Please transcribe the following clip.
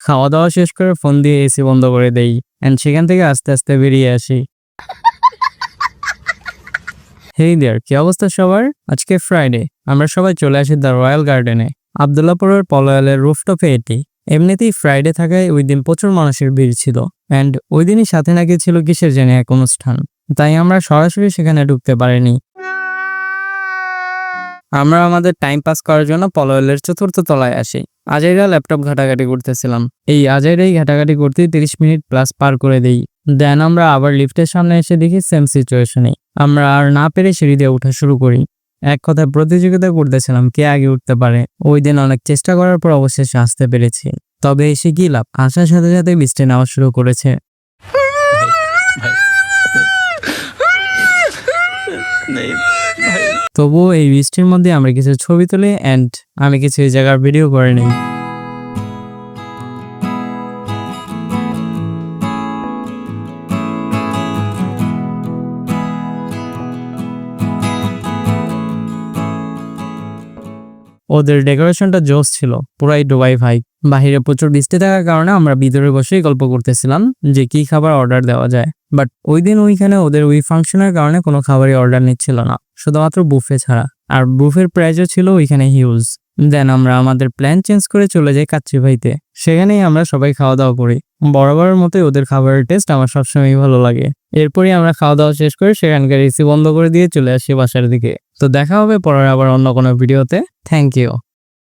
খাওয়া দাওয়া শেষ করে ফোন দিয়ে এসি বন্ধ করে দেই অ্যান্ড সেখান থেকে আস্তে আস্তে বেরিয়ে আসি। হেই দেয়ার কি অবস্থা সবার? আজকে ফ্রাইডে আমরা সবাই চলে আসি দ্য রয়্যাল গার্ডেনে আবদুল্লাপুরের পলয়ালের রুফটপে এটি। এমনিতেই ফ্রাইডে থাকায় ওই দিন প্রচুর মানুষের ভিড় ছিল অ্যান্ড ওই দিনই সাথে নাকি ছিল কিসের জেনে এক অনুষ্ঠান। তাই আমরা সরাসরি সেখানে ঢুকতে পারিনি। আমরা আমাদের টাইম পাস করার জন্য পলয়েলের চতুর্থ তলায় আসি আজাইরা ল্যাপটপ ঘাটাঘাটি করতেছিলাম এই আজাইরাই ঘাটাঘাটি করতে তিরিশ মিনিট প্লাস পার করে দেই দেন আমরা আবার লিফটের সামনে এসে দেখি সেম সিচুয়েশনে আমরা আর না পেরে সিঁড়ি দিয়ে ওঠা শুরু করি এক কথায় প্রতিযোগিতা করতেছিলাম কে আগে উঠতে পারে ওই দিন অনেক চেষ্টা করার পর অবশেষে আসতে পেরেছি তবে এসে কি লাভ আসার সাথে সাথে বৃষ্টি নেওয়া শুরু করেছে তবুও এই বৃষ্টির মধ্যে আমরা কিছু ছবি তুলি অ্যান্ড আমি কিছু এই জায়গার ভিডিও করে নিই। ওদের ডেকোরেশনটা জোস ছিল, পুরাই ডুবাই ভাই বাহিরে প্রচুর বৃষ্টি থাকার কারণে আমরা ভিতরে বসেই গল্প করতেছিলাম যে কি খাবার অর্ডার দেওয়া যায়। বাট ওই দিন ওইখানে ওদের ওই ফাংশনের কারণে কোনো খাবারই অর্ডার নিচ্ছিল না। শুধুমাত্র বুফে ছাড়া। আর বুফের প্রাইজও ছিল ওইখানে হিউজ দেন আমরা আমাদের প্ল্যান চেঞ্জ করে চলে যাই কাচ্চি ভাইতে সেখানেই আমরা সবাই খাওয়া দাওয়া করি। বরাবরের মতোই ওদের খাবারের টেস্ট আমার সবসময়ই ভালো লাগে। এরপরই আমরা খাওয়া দাওয়া শেষ করে সেখানকার এসি বন্ধ করে দিয়ে চলে আসি বাসার দিকে। তো দেখা হবে পরে আবার অন্য কোনো ভিডিওতে থ্যাংক ইউ